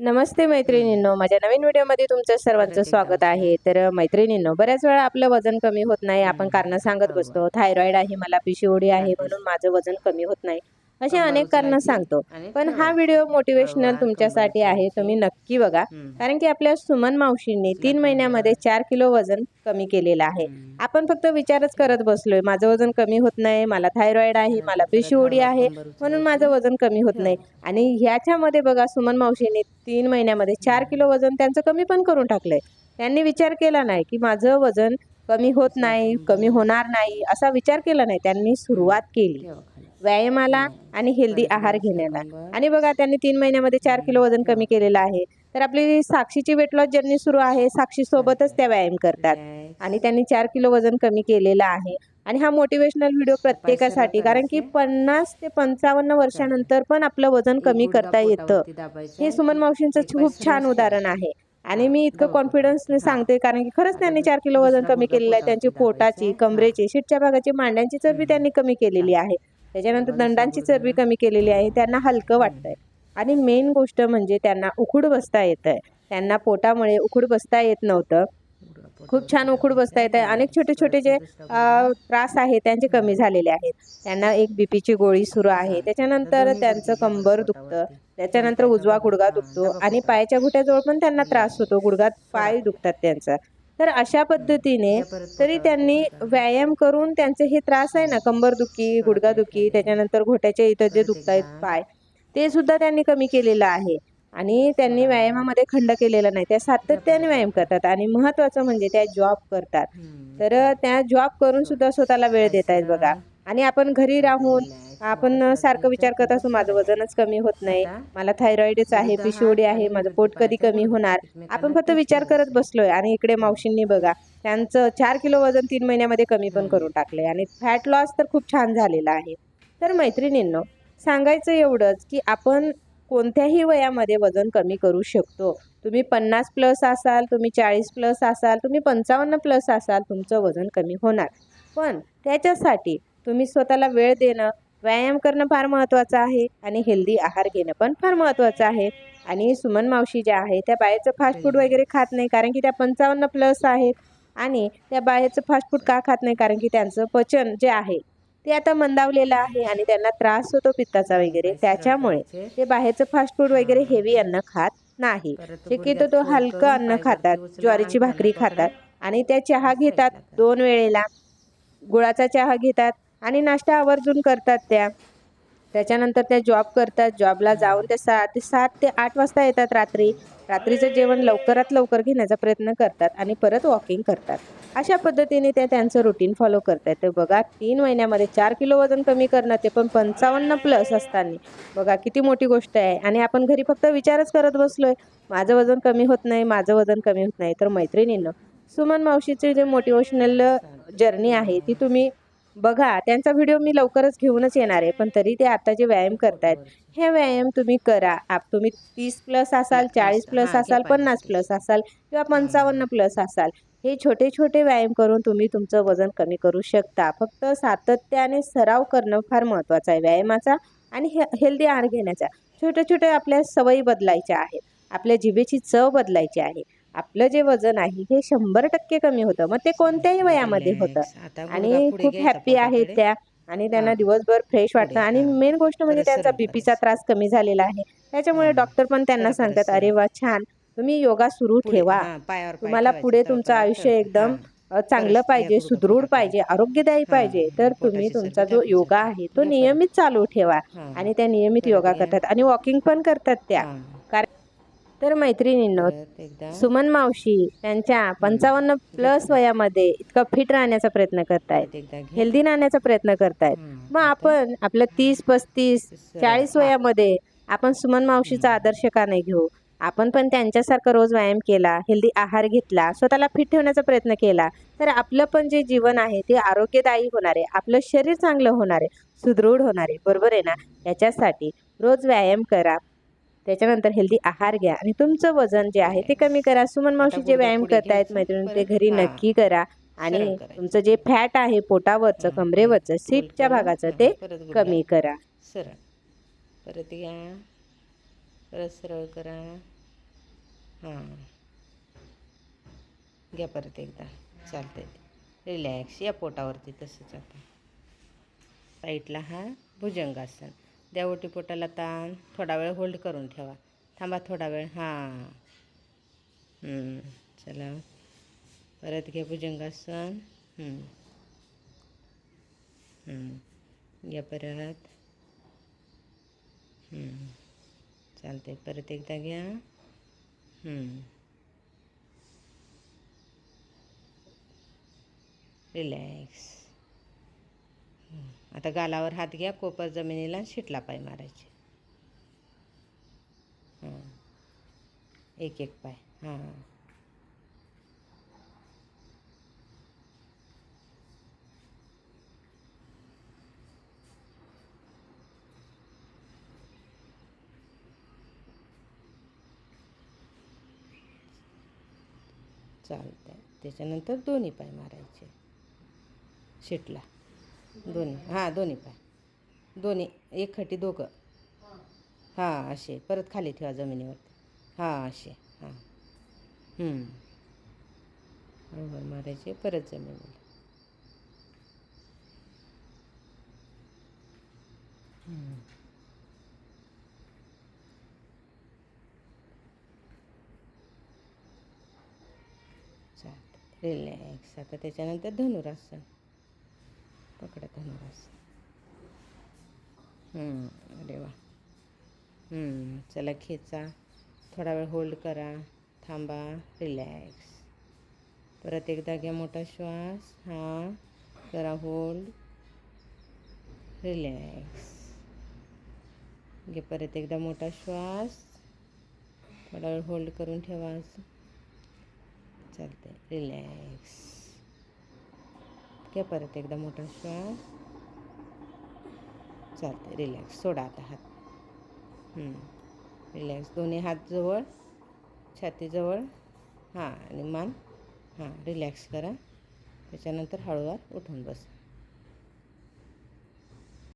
नमस्ते मैत्रिणींनो. माझ्या नवीन व्हिडिओमध्ये तुमचं सर्वांचं स्वागत आहे. तर मैत्रिणींनो बऱ्याच वेळा आपलं वजन कमी होत नाही. आपण कारण सांगत बसतो थायरॉईड आहे मला पिशिओडी आहे म्हणून माझं वजन कमी होत नाही. कंबर अनेक कारण सांगतो पण हा. व्हिडिओ मोटिवेशनल तुमच्यासाठी आहे. तुम्ही नक्की बघा. कारण की आपल्या सुमन मावशींनी तीन महिन्यामध्ये चार किलो वजन कमी केलेलं आहे. आपण फक्त विचारच करत बसलोय माझं वजन कमी होत नाही मला थायरॉइड आहे मला हळूहळू आहे म्हणून. माझं वजन कमी होत नाही. आणि ह्याच्यामध्ये बघा सुमन मावशीने तीन महिन्यामध्ये चार किलो वजन त्यांचं कमी पण करून टाकलंय त्यांनी विचार केला नाही की माझं वजन कमी होत नाही कमी होणार नाही असा विचार केला नाही त्यांनी सुरुवात केली. व्यायामाला आणि हेल्दी आहार घेण्याला. आणि बघा त्यांनी तीन महिन्यामध्ये चार किलो वजन कमी केलेलं आहे तर आपली साक्षीची वेट लॉस जर्नी सुरू आहे साक्षी सोबतच त्या व्यायाम करतात. आणि त्यांनी चार किलो वजन कमी केलेलं आहे आणि हा मोटिवेशनल व्हिडिओ प्रत्येकासाठी कारण की. पन्नास ते पंचावन्न वर्षानंतर पण आपलं वजन कमी करता येतं. हे सुमन मावशींचं खूप छान उदाहरण. आहे आणि मी इतकं कॉन्फिडन्सने. सांगते कारण की खरंच त्यांनी चार किलो वजन कमी केलेलं आहे त्यांची पोटाची. कमरेची शिटच्या भागाची मांड्यांची चरबी. त्यांनी कमी केलेली आहे त्याच्यानंतर दंडांची. चरबी कमी केलेली आहे त्यांना हलकं वाटतंय. आणि मेन गोष्ट म्हणजे त्यांना उखूड बसता येत आहे त्यांना पोटामुळे उखूड बसता येत नव्हतं. खूप छान उखूड बसता येत आहे अनेक छोटे छोटे जे त्रास आहे त्यांचे कमी झालेले आहेत. त्यांना एक बीपीची गोळी सुरू आहे. त्याच्यानंतर त्यांचं कंबर दुखतं. त्याच्यानंतर उजवा गुडघा दुखतो. आणि पायाच्या घुट्याजवळ पण त्यांना त्रास होतो. गुडघात पाय दुखतात त्यांचा. तर अशा पद्धतीने तरी त्यांनी व्यायाम करून त्यांचे हे त्रास आहे ना कंबरदुखी गुडघादुखी त्याच्यानंतर घोट्याच्या इथं जे दुखतायत पाय ते सुद्धा त्यांनी कमी केलेलं आहे. आणि त्यांनी व्यायामामध्ये खंड केलेला नाही. त्या सातत्याने व्यायाम करतात आणि महत्त्वाचं म्हणजे त्या जॉब करतात. तर त्या जॉब करून सुद्धा स्वतःला वेळ देत आहेत बघा. आणि आपण घरी राहून आपण सारखं विचार करत असतो माझं वजनच कमी होत नाही. मला थायरॉइडच आहे पिशिओडी आहे माझं पोट कधी कमी होणार? आपण फक्त विचार करत बसलोय आणि इकडे मावशींनी बघा त्यांचं चार किलो वजन तीन महिन्यामध्ये कमी पण करून टाकलंय आणि फॅट लॉस तर खूप छान झालेला आहे. तर मैत्रिणींनो सांगायचं एवढंच की आपण कोणत्याही वयामध्ये वजन कमी करू शकतो. तुम्ही पन्नास प्लस असाल तुम्ही चाळीस प्लस असाल तुम्ही पंचावन्न प्लस असाल तुमचं वजन कमी होणार. पण त्याच्यासाठी तुम्ही स्वतःला वेळ देणं व्यायाम करणं फार महत्त्वाचं आहे आणि हेल्दी आहार घेणं पण फार महत्त्वाचं आहे. आणि सुमन मावशी ज्या आहे त्या बाहेरचं फास्ट फूड वगैरे खात नाही कारण की त्या पंचावन्न प्लस आहेत आणि त्या बाहेरचं फास्ट फूड का खात नाही कारण की त्यांचं पचन जे आहे ते आता मंदावलेलं आहे आणि त्यांना त्रास होतो पित्ताचा वगैरे. त्याच्यामुळे ते बाहेरचं फास्ट फूड वगैरे हेवी अन्न खात नाही. शक्यतो तो हलकं अन्न खातात ज्वारीची भाकरी खातात आणि त्या चहा घेतात दोन वेळेला. गुळाचा चहा घेतात. आणि नाश्ता आवर्जून करतात त्या. त्याच्यानंतर त्या जॉब करतात. जॉबला जाऊन त्या सात सात ते आठ वाजता येतात रात्री. रात्रीचं जेवण लवकरात लवकर घेण्याचा प्रयत्न करतात आणि परत वॉकिंग करतात. अशा पद्धतीने त्या त्यांचं रुटीन फॉलो करतात तर बघा तीन महिन्यामध्ये चार किलो वजन कमी करणं ते पण पंचावन्न प्लस असताना. बघा किती मोठी गोष्ट आहे. आणि आपण घरी फक्त विचारच करत बसलोय माझं वजन कमी होत नाही माझं वजन कमी होत नाही. तर मैत्रिणीनं सुमन मावशीचे जे मोटिवेशनल जर्नी आहे ती तुम्ही बघा त्यांचा व्हिडिओ मी लवकरच घेऊनच येणार आहे पण तरी ते आता जे व्यायाम करतायत हे व्यायाम तुम्ही करा. आप तुम्ही तीस प्लस असाल चाळीस प्लस असाल पन्नास प्लस असाल किंवा पंचावन्न प्लस असाल हे छोटे छोटे व्यायाम करून तुम्ही तुमचं वजन कमी करू शकता. फक्त सातत्याने सराव करणं फार महत्त्वाचं आहे व्यायामाचा आणि हे हेल्दी आहार घेण्याचा. छोट्या छोट्या आपल्या सवयी बदलायच्या आहेत. आपल्या जिभेची चव बदलायची आहे. आपलं जे वजन आहे हे शंभर टक्के कमी होतं. मग ते कोणत्याही वयामध्ये होतं. आणि खूप हॅप्पी आहेत त्या. आणि त्यांना. दिवसभर फ्रेश वाटतं. आणि. मेन गोष्ट म्हणजे त्यांचा बीपीचा. त्रास कमी झालेला आहे. त्याच्यामुळे. डॉक्टर पण त्यांना सांगतात. अरे वा छान. तुम्ही योगा सुरू ठेवा. तुम्हाला पुढे तुमचं आयुष्य एकदम चांगलं पाहिजे सुदृढ पाहिजे आरोग्यदायी. पाहिजे. तर तुम्ही तुमचा जो योगा. आहे तो नियमित चालू ठेवा. आणि त्या नियमित योगा. करतात. आणि वॉकिंग पण करतात त्या. तर मैत्रिणींनो सुमन मावशी त्यांच्या पंचावन्न प्लस वयामध्ये इतकं फिट राहण्याचा प्रयत्न करतायत. हेल्दी राहण्याचा प्रयत्न करतायत. मग आपण आपलं तीस पस्तीस चाळीस वयामध्ये आपण सुमन मावशीचा आदर्श का नाही घेऊ? आपण पण त्यांच्यासारखं रोज व्यायाम केला हेल्दी आहार घेतला स्वतःला फिट ठेवण्याचा प्रयत्न केला तर आपलं पण जे जीवन आहे ते आरोग्यदायी होणार आहे आपलं शरीर चांगलं होणार आहे सुदृढ होणार आहे. बरोबर आहे ना? याच्यासाठी रोज व्यायाम करा त्याच्यानंतर हेल्दी आहार घ्या. आणि तुमचं वजन जे आहे ते कमी करा. सुमन मावशी जे व्यायाम करतायत मैत्रिणी ते घरी. नक्की करा. आणि. तुमचं जे फॅट आहे पोटावरचं. कमरेवरचं सीटच्या भागाचं ते. कमी करा. सरळ. परत या. परत सरळ करा. हां. घ्या परत एकदा. चालतंय. रिलॅक्स या पोटावरती तसंच आता. साईडला हा भुजंगासन. द्या ओटीपोटाला ताण. थोडा वेळ होल्ड करून ठेवा. थांबा थोडा वेळ. हां. चला. परत घ्या भुजंगासन. घ्या परत. चालते परत एकदा घ्या. रिलॅक्स आता गालावर हात घ्या कोपर जमिनीला शिटला पाय मारायचे. हां. एक एक पाय. हां. चालतंय. त्याच्यानंतर दोन्ही पाय मारायचे. शिटला. दोन्ही. हां दोन्ही पाय. दोन्ही एक खटी दोघं. हां असे. परत खाली ठेवा जमिनीवरती. हां असे. हां. बरोबर मारायचे परत जमिनीवर. चालतं रिलॅक्स. आता त्याच्यानंतर धनुरासन. पकडत धनुरासन अरे वा चला खेचा थोडा वेळ होल्ड करा थांबा रिलॅक्स परत एकदा घ्या मोठा श्वास हा करा होल्ड रिलॅक्स घे परत एकदा मोठा श्वास थोडा वेळ होल्ड करून ठेवा. चालते रिलॅक्स घ्या परत एकदा मोठा श्वास चालतंय रिलॅक्स सोडा आता हात. रिलॅक्स दोन्ही हात जवळ छातीजवळ हां आणि मान. हां रिलॅक्स करा. त्याच्यानंतर हळूवार उठून बस.